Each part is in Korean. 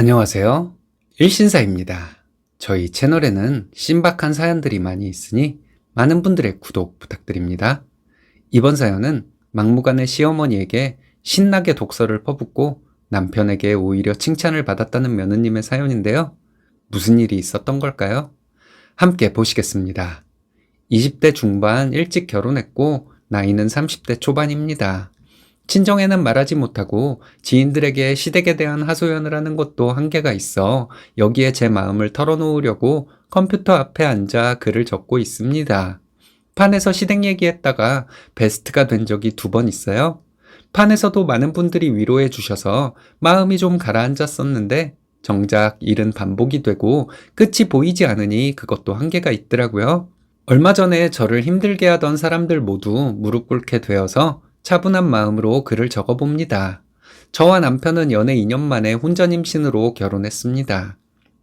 안녕하세요. 일신사입니다. 저희 채널에는 신박한 사연들이 많이 있으니 많은 분들의 구독 부탁드립니다. 이번 사연은 막무가내 시어머니에게 신나게 독서를 퍼붓고 남편에게 오히려 칭찬을 받았다는 며느님의 사연인데요. 무슨 일이 있었던 걸까요? 함께 보시겠습니다. 20대 중반 일찍 결혼했고 나이는 30대 초반입니다. 친정에는 말하지 못하고 지인들에게 시댁에 대한 하소연을 하는 것도 한계가 있어 여기에 제 마음을 털어놓으려고 컴퓨터 앞에 앉아 글을 적고 있습니다. 판에서 시댁 얘기했다가 베스트가 된 적이 두 번 있어요. 판에서도 많은 분들이 위로해 주셔서 마음이 좀 가라앉았었는데 정작 일은 반복이 되고 끝이 보이지 않으니 그것도 한계가 있더라고요. 얼마 전에 저를 힘들게 하던 사람들 모두 무릎 꿇게 되어서 차분한 마음으로 글을 적어봅니다. 저와 남편은 연애 2년 만에 혼전 임신으로 결혼했습니다.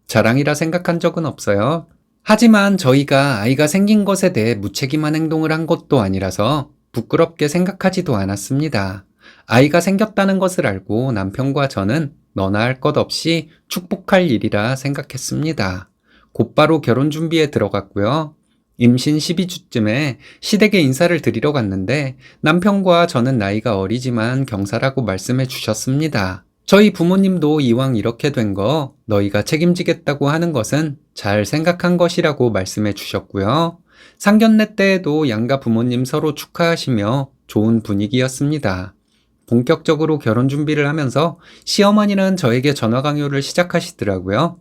자랑이라 생각한 적은 없어요. 하지만 저희가 아이가 생긴 것에 대해 무책임한 행동을 한 것도 아니라서 부끄럽게 생각하지도 않았습니다. 아이가 생겼다는 것을 알고 남편과 저는 너나 할 것 없이 축복할 일이라 생각했습니다. 곧바로 결혼 준비에 들어갔고요. 임신 12주쯤에 시댁에 인사를 드리러 갔는데 남편과 저는 나이가 어리지만 경사라고 말씀해 주셨습니다. 저희 부모님도 이왕 이렇게 된 거 너희가 책임지겠다고 하는 것은 잘 생각한 것이라고 말씀해 주셨고요. 상견례 때에도 양가 부모님 서로 축하하시며 좋은 분위기였습니다. 본격적으로 결혼 준비를 하면서 시어머니는 저에게 전화 강요를 시작하시더라고요.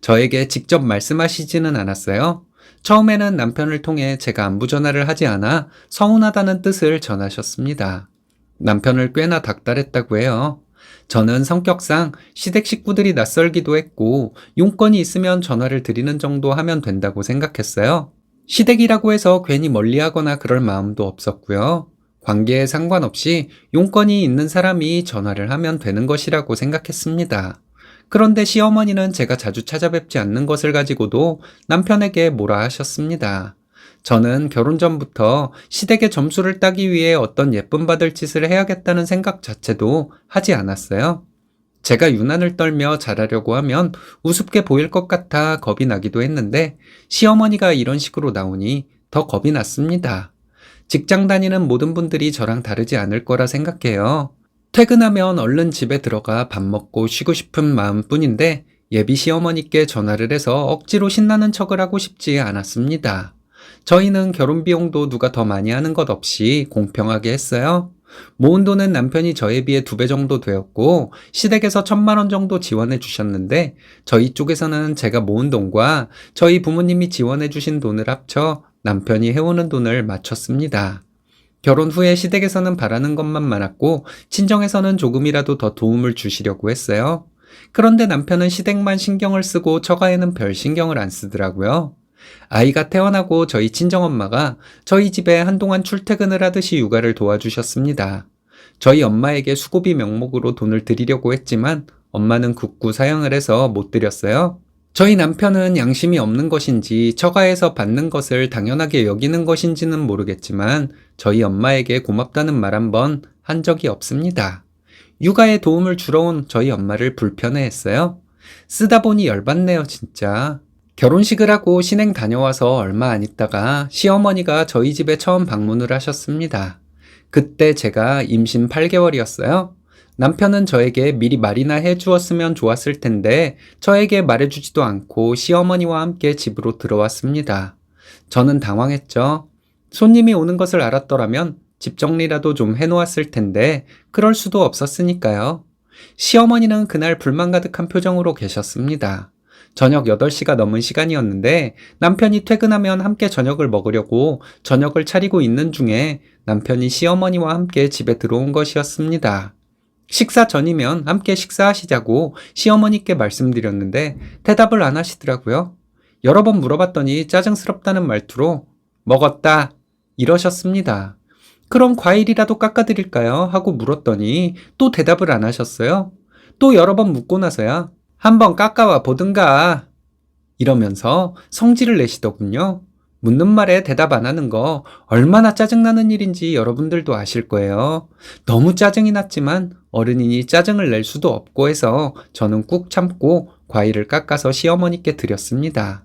저에게 직접 말씀하시지는 않았어요. 처음에는 남편을 통해 제가 안부 전화를 하지 않아 서운하다는 뜻을 전하셨습니다. 남편을 꽤나 닥달했다고 해요. 저는 성격상 시댁 식구들이 낯설기도 했고 용건이 있으면 전화를 드리는 정도 하면 된다고 생각했어요. 시댁이라고 해서 괜히 멀리하거나 그럴 마음도 없었고요. 관계에 상관없이 용건이 있는 사람이 전화를 하면 되는 것이라고 생각했습니다. 그런데 시어머니는 제가 자주 찾아뵙지 않는 것을 가지고도 남편에게 뭐라 하셨습니다. 저는 결혼 전부터 시댁의 점수를 따기 위해 어떤 예쁨 받을 짓을 해야겠다는 생각 자체도 하지 않았어요. 제가 유난을 떨며 잘하려고 하면 우습게 보일 것 같아 겁이 나기도 했는데 시어머니가 이런 식으로 나오니 더 겁이 났습니다. 직장 다니는 모든 분들이 저랑 다르지 않을 거라 생각해요. 퇴근하면 얼른 집에 들어가 밥 먹고 쉬고 싶은 마음뿐인데 예비 시어머니께 전화를 해서 억지로 신나는 척을 하고 싶지 않았습니다. 저희는 결혼 비용도 누가 더 많이 하는 것 없이 공평하게 했어요. 모은 돈은 남편이 저에 비해 두 배 정도 되었고 시댁에서 천만 원 정도 지원해 주셨는데 저희 쪽에서는 제가 모은 돈과 저희 부모님이 지원해 주신 돈을 합쳐 남편이 해오는 돈을 맞췄습니다. 결혼 후에 시댁에서는 바라는 것만 많았고 친정에서는 조금이라도 더 도움을 주시려고 했어요. 그런데 남편은 시댁만 신경을 쓰고 처가에는 별 신경을 안 쓰더라고요. 아이가 태어나고 저희 친정엄마가 저희 집에 한동안 출퇴근을 하듯이 육아를 도와주셨습니다. 저희 엄마에게 수고비 명목으로 돈을 드리려고 했지만 엄마는 극구 사양을 해서 못 드렸어요. 저희 남편은 양심이 없는 것인지 처가에서 받는 것을 당연하게 여기는 것인지는 모르겠지만 저희 엄마에게 고맙다는 말 한 번 한 적이 없습니다. 육아에 도움을 주러 온 저희 엄마를 불편해 했어요. 쓰다 보니 열받네요, 진짜. 결혼식을 하고 신행 다녀와서 얼마 안 있다가 시어머니가 저희 집에 처음 방문을 하셨습니다. 그때 제가 임신 8개월이었어요. 남편은 저에게 미리 말이나 해 주었으면 좋았을 텐데 저에게 말해주지도 않고 시어머니와 함께 집으로 들어왔습니다. 저는 당황했죠. 손님이 오는 것을 알았더라면 집 정리라도 좀 해놓았을 텐데 그럴 수도 없었으니까요. 시어머니는 그날 불만 가득한 표정으로 계셨습니다. 저녁 8시가 넘은 시간이었는데 남편이 퇴근하면 함께 저녁을 먹으려고 저녁을 차리고 있는 중에 남편이 시어머니와 함께 집에 들어온 것이었습니다. 식사 전이면 함께 식사하시자고 시어머니께 말씀드렸는데 대답을 안 하시더라고요. 여러 번 물어봤더니 짜증스럽다는 말투로 먹었다 이러셨습니다. 그럼 과일이라도 깎아드릴까요? 하고 물었더니 또 대답을 안 하셨어요. 또 여러 번 묻고 나서야 한번 깎아와 보든가 이러면서 성질을 내시더군요. 묻는 말에 대답 안 하는 거 얼마나 짜증나는 일인지 여러분들도 아실 거예요. 너무 짜증이 났지만 어른이니 짜증을 낼 수도 없고 해서 저는 꾹 참고 과일을 깎아서 시어머니께 드렸습니다.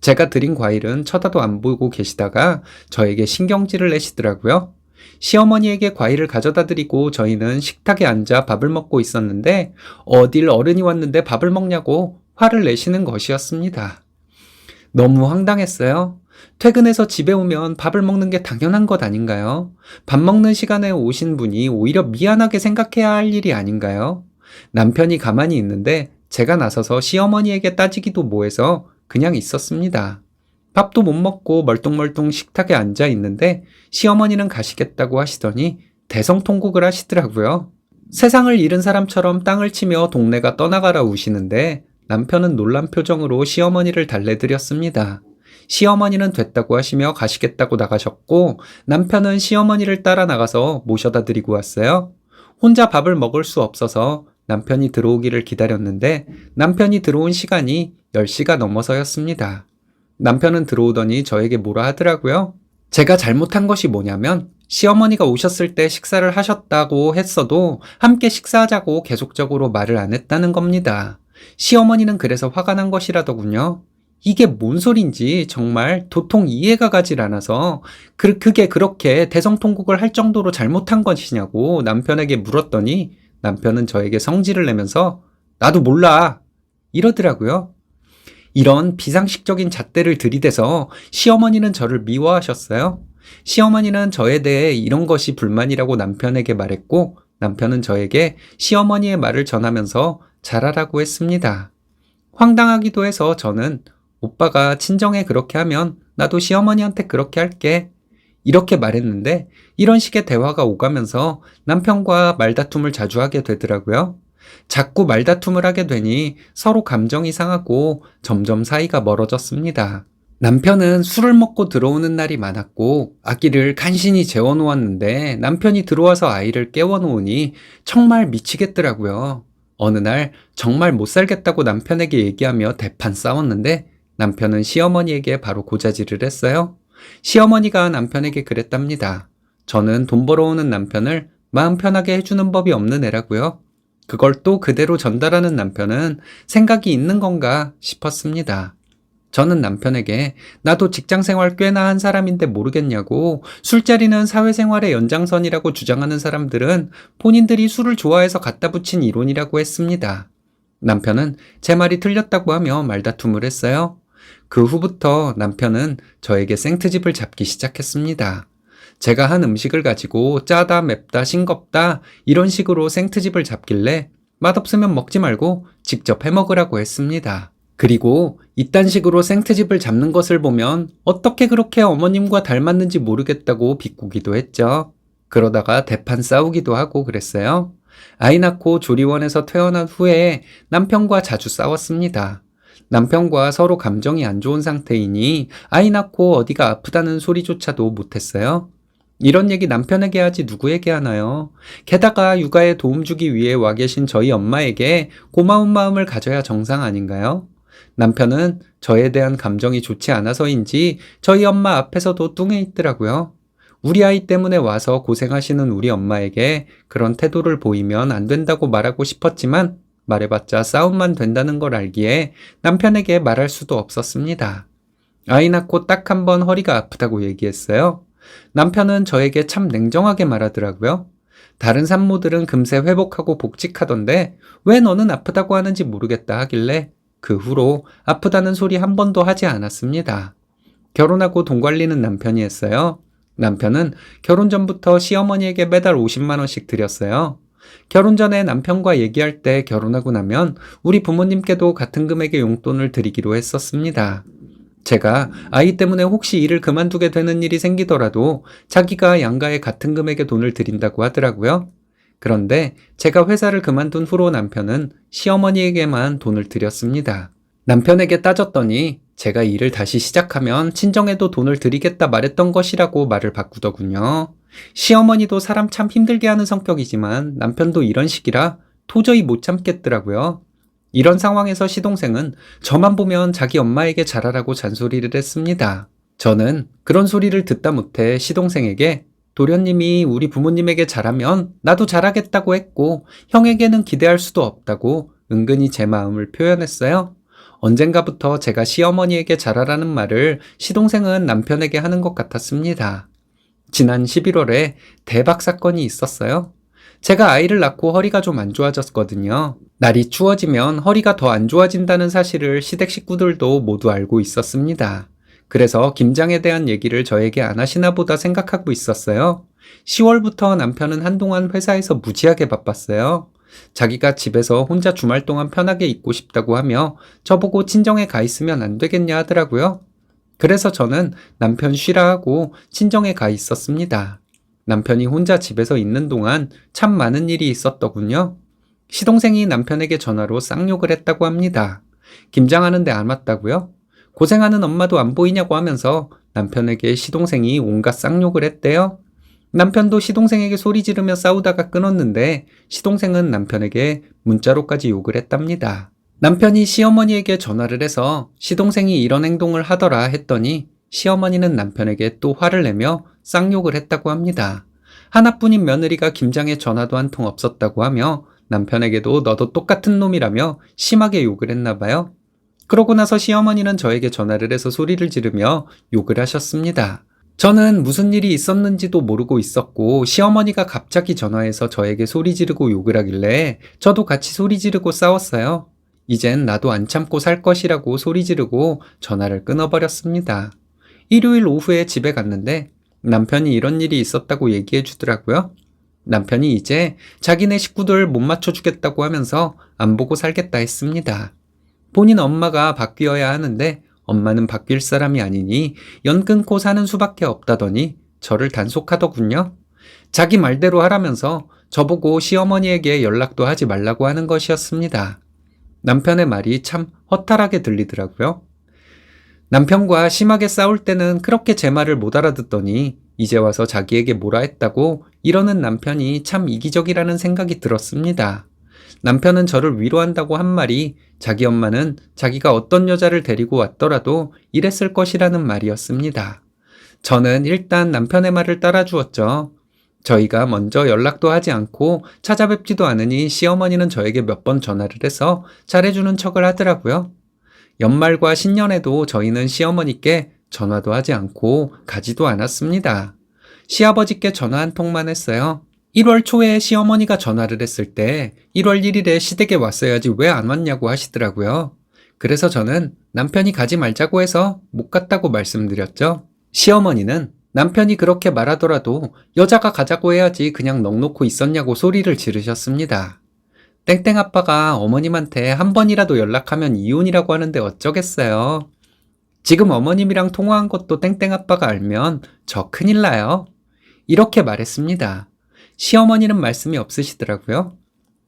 제가 드린 과일은 쳐다도 안 보고 계시다가 저에게 신경질을 내시더라고요. 시어머니에게 과일을 가져다 드리고 저희는 식탁에 앉아 밥을 먹고 있었는데 어딜 어른이 왔는데 밥을 먹냐고 화를 내시는 것이었습니다. 너무 황당했어요. 퇴근해서 집에 오면 밥을 먹는 게 당연한 것 아닌가요? 밥 먹는 시간에 오신 분이 오히려 미안하게 생각해야 할 일이 아닌가요? 남편이 가만히 있는데 제가 나서서 시어머니에게 따지기도 뭐해서 그냥 있었습니다. 밥도 못 먹고 멀뚱멀뚱 식탁에 앉아 있는데 시어머니는 가시겠다고 하시더니 대성통곡을 하시더라고요. 세상을 잃은 사람처럼 땅을 치며 동네가 떠나가라 우시는데 남편은 놀란 표정으로 시어머니를 달래드렸습니다. 시어머니는 됐다고 하시며 가시겠다고 나가셨고 남편은 시어머니를 따라 나가서 모셔다 드리고 왔어요. 혼자 밥을 먹을 수 없어서 남편이 들어오기를 기다렸는데 남편이 들어온 시간이 10시가 넘어서였습니다. 남편은 들어오더니 저에게 뭐라 하더라고요. 제가 잘못한 것이 뭐냐면 시어머니가 오셨을 때 식사를 하셨다고 했어도 함께 식사하자고 계속적으로 말을 안 했다는 겁니다. 시어머니는 그래서 화가 난 것이라더군요. 이게 뭔 소린지 정말 도통 이해가 가질 않아서 그, 그게 그렇게 대성통곡을 할 정도로 잘못한 것이냐고 남편에게 물었더니 남편은 저에게 성질을 내면서 나도 몰라 이러더라고요. 이런 비상식적인 잣대를 들이대서 시어머니는 저를 미워하셨어요. 시어머니는 저에 대해 이런 것이 불만이라고 남편에게 말했고 남편은 저에게 시어머니의 말을 전하면서 잘하라고 했습니다. 황당하기도 해서 저는 오빠가 친정에 그렇게 하면 나도 시어머니한테 그렇게 할게. 이렇게 말했는데 이런 식의 대화가 오가면서 남편과 말다툼을 자주 하게 되더라고요. 자꾸 말다툼을 하게 되니 서로 감정이 상하고 점점 사이가 멀어졌습니다. 남편은 술을 먹고 들어오는 날이 많았고 아기를 간신히 재워놓았는데 남편이 들어와서 아이를 깨워놓으니 정말 미치겠더라고요. 어느 날 정말 못 살겠다고 남편에게 얘기하며 대판 싸웠는데 남편은 시어머니에게 바로 고자질을 했어요. 시어머니가 남편에게 그랬답니다. 저는 돈 벌어오는 남편을 마음 편하게 해주는 법이 없는 애라고요. 그걸 또 그대로 전달하는 남편은 생각이 있는 건가 싶었습니다. 저는 남편에게 나도 직장 생활 꽤나 한 사람인데 모르겠냐고 술자리는 사회생활의 연장선이라고 주장하는 사람들은 본인들이 술을 좋아해서 갖다 붙인 이론이라고 했습니다. 남편은 제 말이 틀렸다고 하며 말다툼을 했어요. 그 후부터 남편은 저에게 생트집을 잡기 시작했습니다. 제가 한 음식을 가지고 짜다, 맵다, 싱겁다 이런 식으로 생트집을 잡길래 맛없으면 먹지 말고 직접 해 먹으라고 했습니다. 그리고 이딴 식으로 생트집을 잡는 것을 보면 어떻게 그렇게 어머님과 닮았는지 모르겠다고 비꼬기도 했죠. 그러다가 대판 싸우기도 하고 그랬어요. 아이 낳고 조리원에서 퇴원한 후에 남편과 자주 싸웠습니다. 남편과 서로 감정이 안 좋은 상태이니 아이 낳고 어디가 아프다는 소리조차도 못했어요. 이런 얘기 남편에게 하지 누구에게 하나요? 게다가 육아에 도움 주기 위해 와 계신 저희 엄마에게 고마운 마음을 가져야 정상 아닌가요? 남편은 저에 대한 감정이 좋지 않아서인지 저희 엄마 앞에서도 뚱해 있더라고요. 우리 아이 때문에 와서 고생하시는 우리 엄마에게 그런 태도를 보이면 안 된다고 말하고 싶었지만 말해봤자 싸움만 된다는 걸 알기에 남편에게 말할 수도 없었습니다. 아이 낳고 딱 한 번 허리가 아프다고 얘기했어요. 남편은 저에게 참 냉정하게 말하더라고요. 다른 산모들은 금세 회복하고 복직하던데 왜 너는 아프다고 하는지 모르겠다 하길래 그 후로 아프다는 소리 한 번도 하지 않았습니다. 결혼하고 돈 관리는 남편이 했어요. 남편은 결혼 전부터 시어머니에게 매달 50만원씩 드렸어요. 결혼 전에 남편과 얘기할 때 결혼하고 나면 우리 부모님께도 같은 금액의 용돈을 드리기로 했었습니다. 제가 아이 때문에 혹시 일을 그만두게 되는 일이 생기더라도 자기가 양가에 같은 금액의 돈을 드린다고 하더라고요. 그런데 제가 회사를 그만둔 후로 남편은 시어머니에게만 돈을 드렸습니다. 남편에게 따졌더니 제가 일을 다시 시작하면 친정에도 돈을 드리겠다 말했던 것이라고 말을 바꾸더군요. 시어머니도 사람 참 힘들게 하는 성격이지만 남편도 이런 식이라 도저히 못 참겠더라고요. 이런 상황에서 시동생은 저만 보면 자기 엄마에게 잘하라고 잔소리를 했습니다. 저는 그런 소리를 듣다 못해 시동생에게 도련님이 우리 부모님에게 잘하면 나도 잘하겠다고 했고 형에게는 기대할 수도 없다고 은근히 제 마음을 표현했어요. 언젠가부터 제가 시어머니에게 잘하라는 말을 시동생은 남편에게 하는 것 같았습니다. 지난 11월에 대박 사건이 있었어요. 제가 아이를 낳고 허리가 좀 안 좋아졌거든요. 날이 추워지면 허리가 더 안 좋아진다는 사실을 시댁 식구들도 모두 알고 있었습니다. 그래서 김장에 대한 얘기를 저에게 안 하시나 보다 생각하고 있었어요. 10월부터 남편은 한동안 회사에서 무지하게 바빴어요. 자기가 집에서 혼자 주말 동안 편하게 있고 싶다고 하며 저보고 친정에 가 있으면 안 되겠냐 하더라고요. 그래서 저는 남편 쉬라 하고 친정에 가 있었습니다. 남편이 혼자 집에서 있는 동안 참 많은 일이 있었더군요. 시동생이 남편에게 전화로 쌍욕을 했다고 합니다. 김장하는데 안 왔다고요? 고생하는 엄마도 안 보이냐고 하면서 남편에게 시동생이 온갖 쌍욕을 했대요. 남편도 시동생에게 소리 지르며 싸우다가 끊었는데 시동생은 남편에게 문자로까지 욕을 했답니다. 남편이 시어머니에게 전화를 해서 시동생이 이런 행동을 하더라 했더니 시어머니는 남편에게 또 화를 내며 쌍욕을 했다고 합니다. 하나뿐인 며느리가 김장에 전화도 한 통 없었다고 하며 남편에게도 너도 똑같은 놈이라며 심하게 욕을 했나 봐요. 그러고 나서 시어머니는 저에게 전화를 해서 소리를 지르며 욕을 하셨습니다. 저는 무슨 일이 있었는지도 모르고 있었고 시어머니가 갑자기 전화해서 저에게 소리 지르고 욕을 하길래 저도 같이 소리 지르고 싸웠어요. 이젠 나도 안 참고 살 것이라고 소리 지르고 전화를 끊어버렸습니다. 일요일 오후에 집에 갔는데 남편이 이런 일이 있었다고 얘기해 주더라고요. 남편이 이제 자기네 식구들 못 맞춰주겠다고 하면서 안 보고 살겠다 했습니다. 본인 엄마가 바뀌어야 하는데 엄마는 바뀔 사람이 아니니 연 끊고 사는 수밖에 없다더니 저를 단속하더군요. 자기 말대로 하라면서 저보고 시어머니에게 연락도 하지 말라고 하는 것이었습니다. 남편의 말이 참 허탈하게 들리더라고요. 남편과 심하게 싸울 때는 그렇게 제 말을 못 알아듣더니 이제 와서 자기에게 뭐라 했다고 이러는 남편이 참 이기적이라는 생각이 들었습니다. 남편은 저를 위로한다고 한 말이 자기 엄마는 자기가 어떤 여자를 데리고 왔더라도 이랬을 것이라는 말이었습니다. 저는 일단 남편의 말을 따라주었죠. 저희가 먼저 연락도 하지 않고 찾아뵙지도 않으니 시어머니는 저에게 몇 번 전화를 해서 잘해주는 척을 하더라고요. 연말과 신년에도 저희는 시어머니께 전화도 하지 않고 가지도 않았습니다. 시아버지께 전화 한 통만 했어요. 1월 초에 시어머니가 전화를 했을 때 1월 1일에 시댁에 왔어야지 왜 안 왔냐고 하시더라고요. 그래서 저는 남편이 가지 말자고 해서 못 갔다고 말씀드렸죠. 시어머니는 남편이 그렇게 말하더라도 여자가 가자고 해야지 그냥 넉놓고 있었냐고 소리를 지르셨습니다. 땡땡 아빠가 어머님한테 한 번이라도 연락하면 이혼이라고 하는데 어쩌겠어요. 지금 어머님이랑 통화한 것도 땡땡 아빠가 알면 저 큰일 나요. 이렇게 말했습니다. 시어머니는 말씀이 없으시더라고요.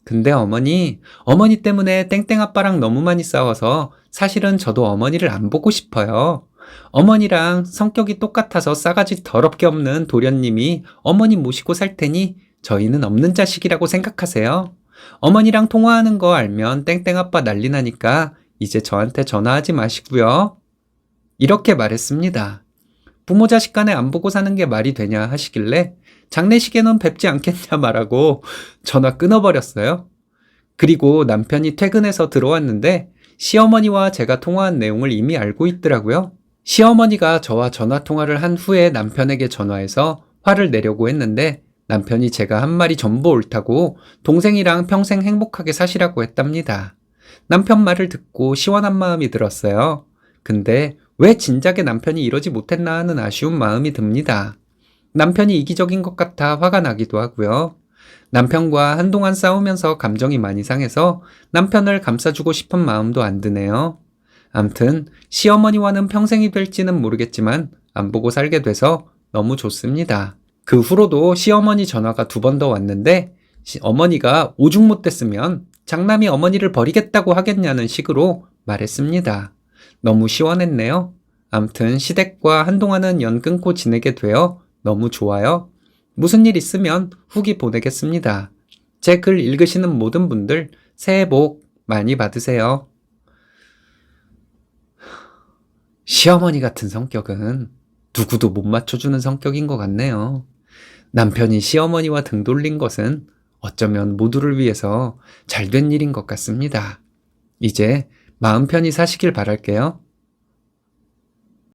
근데 어머니, 어머니 때문에 땡땡 아빠랑 너무 많이 싸워서 사실은 저도 어머니를 안 보고 싶어요. 어머니랑 성격이 똑같아서 싸가지 더럽게 없는 도련님이 어머니 모시고 살 테니 저희는 없는 자식이라고 생각하세요. 어머니랑 통화하는 거 알면 땡땡 아빠 난리 나니까 이제 저한테 전화하지 마시고요. 이렇게 말했습니다. 부모 자식 간에 안 보고 사는 게 말이 되냐 하시길래 장례식에는 뵙지 않겠냐 말하고 전화 끊어버렸어요. 그리고 남편이 퇴근해서 들어왔는데 시어머니와 제가 통화한 내용을 이미 알고 있더라고요. 시어머니가 저와 전화 통화를 한 후에 남편에게 전화해서 화를 내려고 했는데 남편이 제가 한 말이 전부 옳다고 동생이랑 평생 행복하게 사시라고 했답니다. 남편 말을 듣고 시원한 마음이 들었어요. 근데 왜 진작에 남편이 이러지 못했나 하는 아쉬운 마음이 듭니다. 남편이 이기적인 것 같아 화가 나기도 하고요. 남편과 한동안 싸우면서 감정이 많이 상해서 남편을 감싸주고 싶은 마음도 안 드네요. 암튼 시어머니와는 평생이 될지는 모르겠지만 안 보고 살게 돼서 너무 좋습니다. 그 후로도 시어머니 전화가 두 번 더 왔는데 시- 어머니가 오죽 못 됐으면 장남이 어머니를 버리겠다고 하겠냐는 식으로 말했습니다. 너무 시원했네요. 암튼 시댁과 한동안은 연 끊고 지내게 되어 너무 좋아요. 무슨 일 있으면 후기 보내겠습니다. 제 글 읽으시는 모든 분들 새해 복 많이 받으세요. 시어머니 같은 성격은 누구도 못 맞춰주는 성격인 것 같네요. 남편이 시어머니와 등 돌린 것은 어쩌면 모두를 위해서 잘된 일인 것 같습니다. 이제 마음 편히 사시길 바랄게요.